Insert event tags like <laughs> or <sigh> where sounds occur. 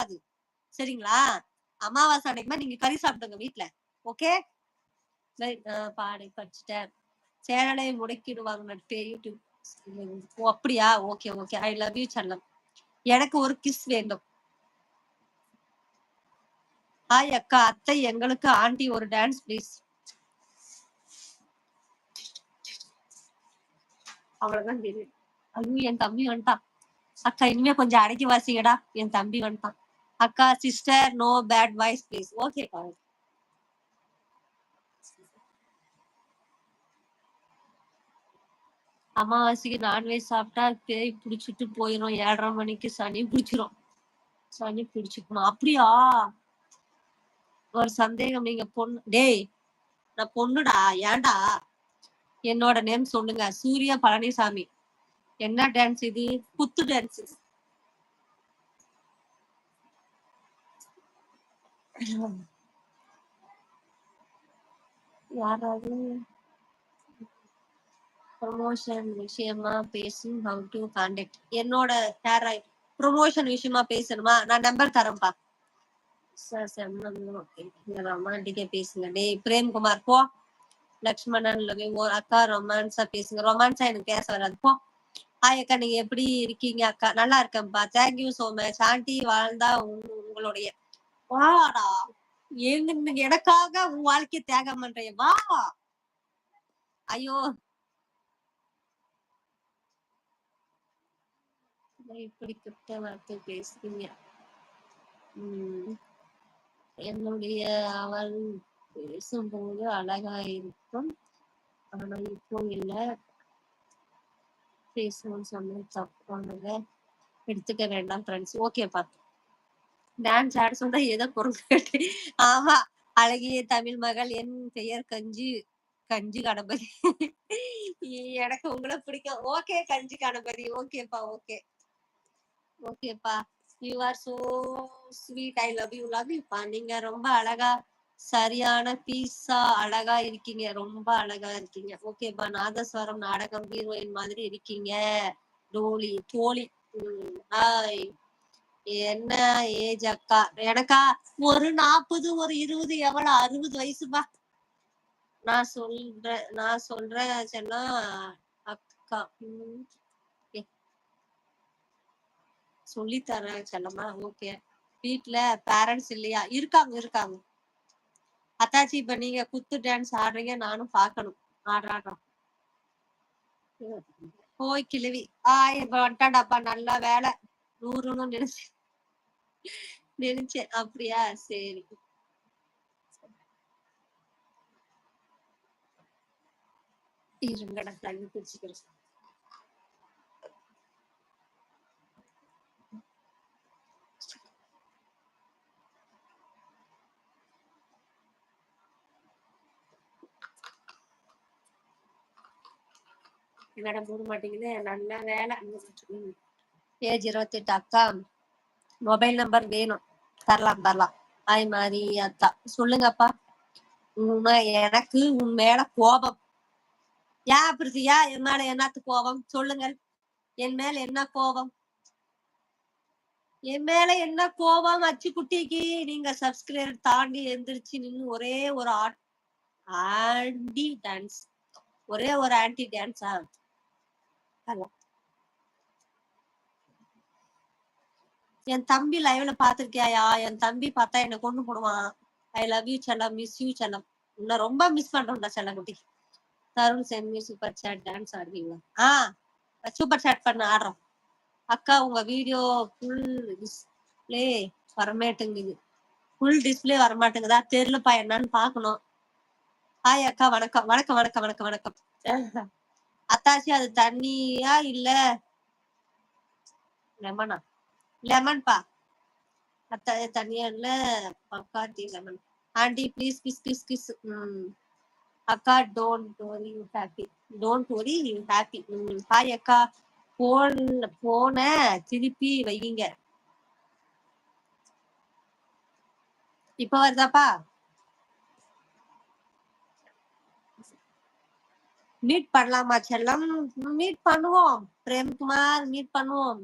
ஆகாது சரிங்களா? அமாவாசை அன்னைக்கு நீங்க கறி சாப்பிடுங்க வீட்டுல ஓகே பாடை படிச்சுட்டேன். சேனலை முடக்கிடுவாங்க நட்பே யூடியூப் ஓ அப்படியா? Okay okay I love you செல்லம் எனக்கு ஒரு கிஸ் வேண்டும். ஹாய் அக்கா. அத்தை எங்களுக்கு ஆண்டி ஒரு டான்ஸ் ப்ளீஸ் அவ்வளவுதான் தெரியும் ஐயோ என் தம்பி வந்துட்டான். அக்கா இனிமே கொஞ்சம் அடக்கி வாசிங்கடா. என் தம்பி வந்துட்டான். அக்கா sister no bad voice please okay அமாவாசைக்கு நான்வெஜ் சாப்பிட்டா பேய் பிடிச்சிட்டு போயிடும் ஏழரை மணிக்கு சனி பிடிச்சிரும். சனி பிடிச்சிக்கணும். அப்படியா? ஒரு சந்தேகம். நீங்க பொண்ணு டேய் நான் பொண்ணுடா ஏன்டா? என்னோட நேம் சொல்லுங்க. சூர்யா பழனிசாமி. என்ன டான்ஸ் இது? குத்து டான்ஸ் யாராவது ப்ரொமோஷன் விஷயமா பேசும் ஹவு டு கான்டாக்ட் என்னோட ஹேர் ஆயில் ப்ரொமோஷன் விஷயமா பேசணுமா? நான் நம்பர் தரேன்ப்பா. சார் சார் ரொமான்டிக்கா பேசுங்க. டேய் பிரேம்குமார் போ. லக்ஷ்மணன் ஒரு அக்கா ரொமான்ஸா பேசுங்க. ரொமான்ஸா எனக்கு பேச வராது. போ. ஹாய் அக்கா நீங்க எப்படி இருக்கீங்க அக்கா? நல்லா இருக்கேன்ப்பா. தேங்க்யூ சோ மச் ஆண்டி வாழ்ந்தா உங்களுடைய வாடா. எங்க எனக்காக உன் வாழ்க்கைய தியாகம் பண்றேன் வா. ஐயோ. இப்படி கிட்ட வார்த்தை பேசுறீங்க. உம் என்னுடைய அவள் பேசும்போது அழகா இருக்கும். ஆனா இப்போ இல்ல. பேசணும்னு சொன்ன தப்பானத. எடுத்துக்க வேண்டாம் ஃப்ரெண்ட்ஸ் ஓகேப்பா டான்ஸ் ஆட சொன்னா ஏதோ பொருள் ஆமா அழகிய தமிழ் மகள் என் பெயர் கஞ்சி கஞ்சி கணபதி. எனக்கு உங்களை பிடிக்கும். ஓகே கஞ்சி கணபதி. ஓகேப்பா ஓகே ஓகேப்பா you are so sweet I love you love யூப்பா நீங்க ரொம்ப அழகா சரியான பீஸா அழகா இருக்கீங்க. ரொம்ப அழகா இருக்கீங்க. ஓகேப்பா நாதஸ்வரம் நாடகம் ஹீரோயின் மாதிரி இருக்கீங்க. டோலி தோழி. ஹாய் என்ன ஏஜ் அக்கா? எனக்கா? ஒரு நாற்பது ஒரு இருபது எவ்வளவு? அறுபது வயசுப்பா நான் சொல்றேன் நான் சொல்றேன் சொன்னா அக்கா. சொல்லி தரேன் செல்லம்மா. ஓகே. வீட்டுல பேரண்ட்ஸ் இல்லையா? இருக்காங்க இருக்காங்க. அத்தாச்சி இப்ப நீங்க குத்து டான்ஸ் ஆடுறீங்க. நானும் பாக்கணும் ஆடுறாடுறோம் போய் கிழவி ஆ இப்ப வந்துட்டாடாப்பா நல்லா வேலை. நூறுன்னு நினைச்சு நினைச்சேன். அப்படியா? சரி. இருங்கடா தண்ணி குடிச்சுக்கிறேன். என்னடா போட மாட்டேங்குது? நல்ல வேலை. ஏஜ் இருபத்தெட்டு அக்கா. மொபைல் நம்பர் வேணும். தரலாம் தரலாம். அது மாதிரி அத்தா சொல்லுங்கப்பா. உண்மை எனக்கு உன் மேல கோபம். யா பிரித்தியா என் மேல என்னத்து கோபம்? சொல்லுங்கள். என் மேல என்ன கோபம்? என் மேல என்ன கோபம் அச்சு குட்டிக்கு நீங்க சப்ஸ்கிரைபர் தாண்டி எந்திரிச்சு நின்று ஒரே ஒரு ஆண்டி டான்ஸ் ஒரே ஒரு ஆன்டி டான்ஸா என் தம்பி லைவ்ல பாத்திருக்கியா என் தம்பி பார்த்தா என்ன கொண்டு போடுவான். ஐ லவ் யூ செல்லம். மிஸ் யூ செல்லம். உன்னை ரொம்ப மிஸ் பண்றேன்டா செல்லக்குட்டி. தருண் சென்மி சூப்பர் சாட் டான்ஸ் ஆடுவீங்களா ஆஹ் சூப்பர் சாட் பண்ண ஆடுறோம். அக்கா உங்க வீடியோ ஃபுல் டிஸ்பிளே வரமாட்டேங்குது. ஃபுல் டிஸ்பிளே வரமாட்டேங்குதா? தெரியலப்பா என்னன்னு பாக்கணும் ஹாய் அக்கா. வணக்கம். வணக்கம் வணக்கம் வணக்கம் வணக்கம். <laughs> அத்தாச்சி அது தண்ணியா இல்ல? லெமனா லெமன்பா அத்தா தனியா இல்ல பக்காத்தி lemon aunty please kiss kiss kiss அக்கா don't worry you happy don't worry you happy hi அக்கா. போன் போன திருப்பி வைங்க இப்ப வருதாப்பா? மீட் பண்ணலாமா செல்லம்? மீட் பண்ணுவோம். பிரேம்குமார் மீட் பண்ணுவோம்.